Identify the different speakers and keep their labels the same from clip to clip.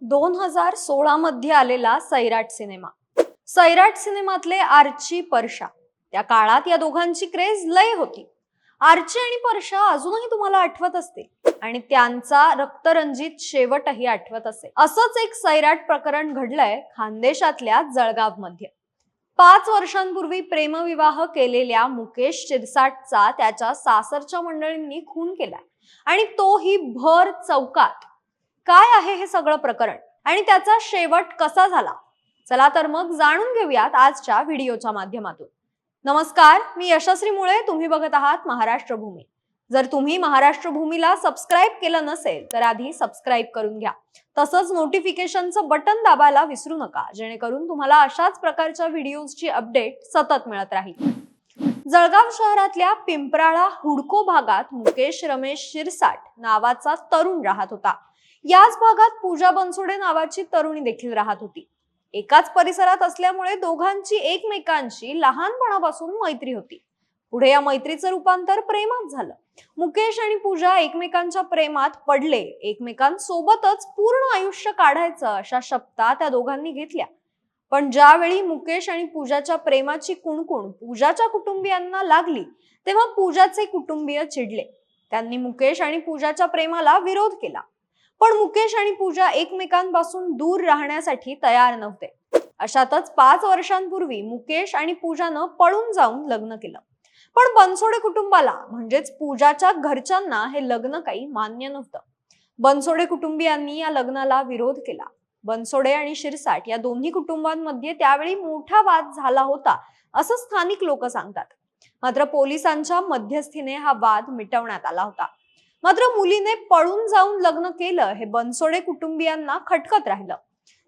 Speaker 1: दोन हजार सोळा मध्ये आलेला सैराट सिनेमा. सैराट सिनेमातले आर्ची परशा. त्या काळात या दोघांची क्रेज लय होती. आर्ची आणि परशा अजूनही तुम्हाला आठवत असतील. आणि त्यांचा रक्तरंजित शेवटही आठवत असेल. असंच एक सैराट प्रकरण घडलंय खानदेशातल्या जळगावमध्ये. पाच वर्षांपूर्वी प्रेमविवाह केलेल्या मुकेश शिरसाटचा त्याच्या सासरच्या मंडळींनी खून केलाय. आणि तोही भर चौकात. काय आहे हे सगळं प्रकरण? आणि त्याचा शेवट कसा झाला? चला तर मग जाणून घेऊयात आजच्या व्हिडिओच्या माध्यमातून. नमस्कार मी यशस्वी मुळे तुम्ही बघत आहात महाराष्ट्र भूमी. जर तुम्ही महाराष्ट्र भूमीला सबस्क्राईब केलं नसेल तर आधी सबस्क्राईब करून घ्या. तसंच नोटिफिकेशनचं बटन दाबायला विसरू नका जेणेकरून तुम्हाला अशाच प्रकारच्या व्हिडिओजची अपडेट सतत मिळत राहील. जळगाव शहरातल्या पिंपराळा हुडको भागात मुकेश रमेश शिरसाट नावाचा तरुण राहत होता. याच भागात पूजा बनसोडे नावाची तरुणी देखील राहत होती. एकाच परिसरात असल्यामुळे दोघांची एकमेकांशी लहानपणापासून मैत्री होती. पुढे या मैत्रीचं रूपांतर प्रेमात झालं. मुकेश आणि पूजा एकमेकांच्या प्रेमात पडले. एकमेकांसोबतच पूर्ण आयुष्य काढायचं अशा शब्दा त्या दोघांनी घेतल्या. पण ज्यावेळी मुकेश आणि पूजाच्या प्रेमाची कुणकुण पूजाच्या कुटुंबियांना लागली तेव्हा पूजाचे कुटुंबीय चिडले. त्यांनी मुकेश आणि पूजाच्या प्रेमाला विरोध केला. पण मुकेश आणि पूजा एकमेकांपासून दूर राहण्यासाठी तयार नव्हते. अशातच पाच वर्षांपूर्वी मुकेश आणि पूजानं पळून जाऊन लग्न केलं. पण बनसोडे कुटुंबाला म्हणजेच पूजाच्या घरच्यांना हे लग्न काही मान्य नव्हतं. बनसोडे कुटुंबियांनी या लग्नाला विरोध केला. बनसोडे आणि शिरसाट या दोन्ही कुटुंबांमध्ये त्यावेळी मोठा वाद झाला होता असं स्थानिक लोक सांगतात. मात्र पोलिसांच्या मध्यस्थीने हा वाद मिटवण्यात आला होता. मात्र मुलीने पळून जाऊन लग्न केलं हे बनसोडे कुटुंबियांना खटकत राहिलं.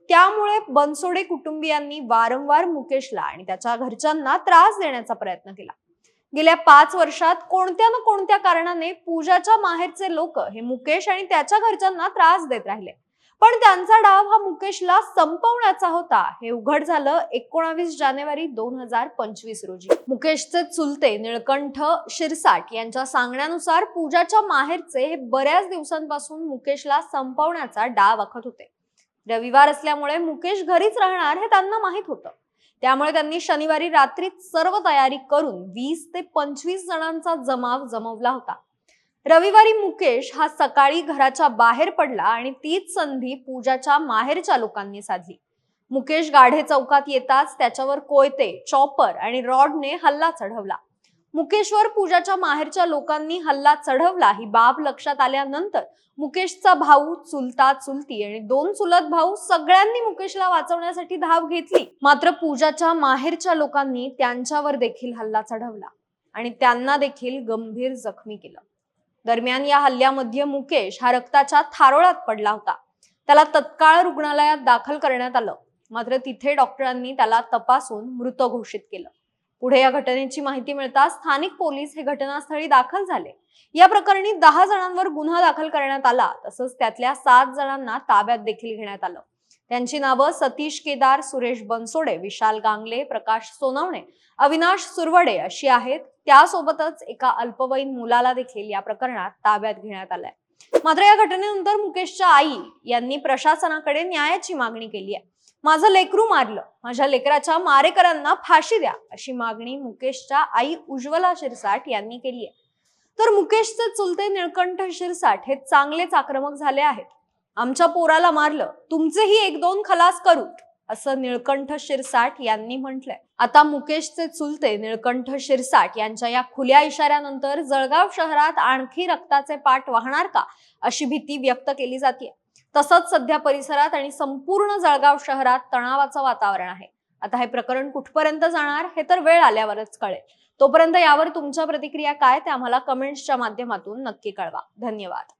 Speaker 1: त्यामुळे बनसोडे कुटुंबियांनी वारंवार मुकेशला आणि त्याच्या घरच्यांना त्रास देण्याचा प्रयत्न केला. गेल्या पाच वर्षात कोणत्या ना कोणत्या कारणाने पूजाच्या माहेरचे लोक हे मुकेश आणि त्याच्या घरच्यांना त्रास देत राहिले. पण त्यांचा डाव हा मुकेशला संपवण्याचा होता. हे उघड झालं एकोणावीस जानेवारी दोन हजार पंचवीस रोजी. मुकेशचे चुलते निळकंठ शिरसाट यांच्या सांगण्यानुसार पूजाच्या माहेरचे हे बऱ्याच दिवसांपासून मुकेशला संपवण्याचा डाव आखत होते. रविवार असल्यामुळे मुकेश घरीच राहणार हे त्यांना माहीत होतं. त्यामुळे त्यांनी शनिवारी रात्री सर्व तयारी करून वीस ते पंचवीस जणांचा जमाव जमवला होता. रविवारी मुकेश हा सकाळी घराच्या बाहेर पडला आणि तीच संधी पूजाच्या माहेरच्या लोकांनी साधली. मुकेश गाढे चौकात येताच त्याच्यावर कोयते चॉपर आणि रॉडने हल्ला चढवला. मुकेशवर पूजाच्या माहेरच्या लोकांनी हल्ला चढवला ही बाब लक्षात आल्यानंतर मुकेशचा भाऊ चुलता चुलती आणि दोन चुलत भाऊ सगळ्यांनी मुकेशला वाचवण्यासाठी धाव घेतली. मात्र पूजाच्या माहेरच्या लोकांनी त्यांच्यावर देखील हल्ला चढवला आणि त्यांना देखील गंभीर जखमी केलं. दरम्यान या हल्ल्यामध्ये मुकेश हा रक्ताच्या थारोळात पडला होता. त्याला तत्काळ रुग्णालयात दाखल करण्यात आलं. मात्र तिथे डॉक्टरांनी त्याला तपासून मृत घोषित केलं. पुढे या घटनेची माहिती मिळताच स्थानिक पोलीस हे घटनास्थळी दाखल झाले. या प्रकरणी दहा जणांवर गुन्हा दाखल करण्यात आला तसंच त्यातल्या सात जणांना ताब्यात देखील घेण्यात आलं. त्यांची नावं सतीश केदार सुरेश बनसोडे विशाल गांगले प्रकाश सोनवणे अविनाश सुरवडे अशी आहेत. त्यासोबतच एका अल्पवयीन मुलाला देखील या प्रकरणात ताब्यात घेण्यात आलंय. मात्र या घटनेनंतर मुकेशच्या आई यांनी प्रशासनाकडे न्यायाची मागणी केली आहे. माझं लेकरू मारलं माझ्या लेकराच्या मारेकरांना फाशी द्या अशी मागणी मुकेशच्या आई उज्ज्वला शिरसाट यांनी केली आहे. तर मुकेशचे चुलते निळकंठ शिरसाट हे चांगलेच आक्रमक झाले आहेत. आमच्या पोराला मारलं तुमचेही एक दोन खलास करू असं निळकंठ शिरसाट यांनी म्हटलंय. आता मुकेशचे चुलते निळकंठ शिरसाट यांच्या या खुल्या इशाऱ्यानंतर जळगाव शहरात आणखी रक्ताचे पाठ वाहणार का अशी भीती व्यक्त केली जाते तसंच सध्या परिसरात आणि संपूर्ण जळगाव शहरात तणावाचं वातावरण आहे. आता हे प्रकरण कुठपर्यंत जाणार हे तर वेळ आल्यावरच कळेल. तोपर्यंत यावर तुमच्या प्रतिक्रिया काय ते आम्हाला कमेंट्सच्या माध्यमातून नक्की कळवा. धन्यवाद.